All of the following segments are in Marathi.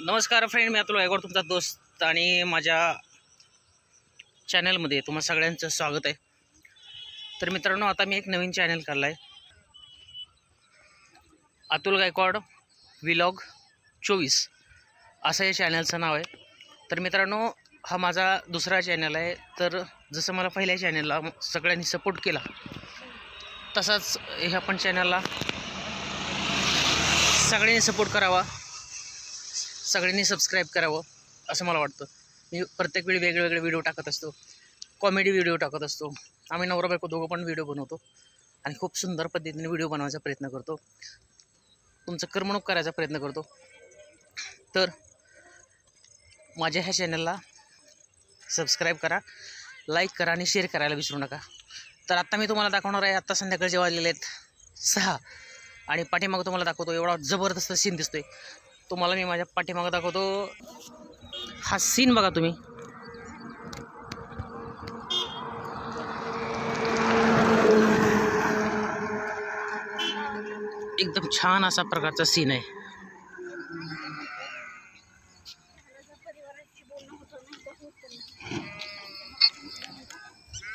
नमस्कार फ्रेंड मी अतुल गायकवाड तुमचा दोस्त आणि माझ्या चॅनलमध्ये तुम्हा सगळ्यांचं स्वागत आहे. तर मित्रांनो आता मी एक नवीन चॅनल काढला आहे अतुल गायकवाड विलॉग चोवीस असं या चॅनलचं नाव आहे. तर मित्रांनो हा माझा दुसरा चॅनल आहे. तर जसं मला पहिल्या चॅनलला सगळ्यांनी सपोर्ट केला तसाच ह्या पण चॅनलला सगळ्यांनी सपोर्ट करावा. सगळ्यांनी सबस्क्राईब करावं असं मला वाटतं. मी प्रत्येक वेळी वेगवेगळे व्हिडिओ टाकत असतो. कॉमेडी व्हिडिओ टाकत असतो. आम्ही नवरा बायको दोघं पण व्हिडिओ बनवतो. आणि खूप सुंदर पद्धतीने व्हिडिओ बनवायचा प्रयत्न करतो. तुमचं करमणूक करायचा प्रयत्न करतो. तर माझ्या ह्या चॅनलला सबस्क्राईब करा लाईक करा आणि शेअर करायला विसरू नका. तर आत्ता मी तुम्हाला दाखवणार आहे आत्ता संध्याकाळचे वाजलेले आहेत सहा. आणि पाठीमागं तुम्हाला दाखवतो एवढा जबरदस्त सीन दिसतोय. तुम्हाला मी माझ्या पाठीमागं दाखवतो. हा सीन बघा तुम्ही. एकदम छान असा प्रकारचा सीन आहे.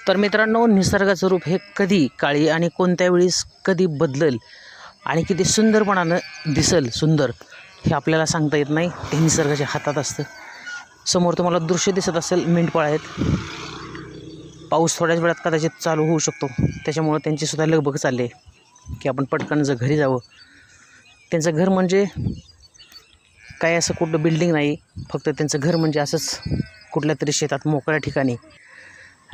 तर मित्रांनो निसर्गाचं रूप हे कधी काळी आणि कोणत्या वेळीस कधी बदलल आणि किती सुंदरपणानं दिसेल सुंदर. हे आपल्याला सांगता येत नाही. हे निसर्गाच्या हातात असतं. समोर तुम्हाला दृश्य दिसत असेल मेंढपाळ आहेत. पाऊस थोड्याच वेळात कदाचित चालू होऊ शकतो. त्याच्यामुळं त्यांची सुद्धा लगबग चालली आहे. की आपण पटकन जर घरी जावं. त्यांचं घर म्हणजे काय असं कुठं बिल्डिंग नाही. फक्त त्यांचं घर म्हणजे असंच कुठल्या तरी शेतात मोकळ्या ठिकाणी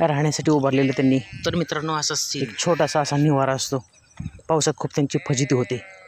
राहण्यासाठी उभारलेलं त्यांनी. तर मित्रांनो असाच एक छोटासा असा निवारा असतो. पावसात खूप त्यांची फजिती होते.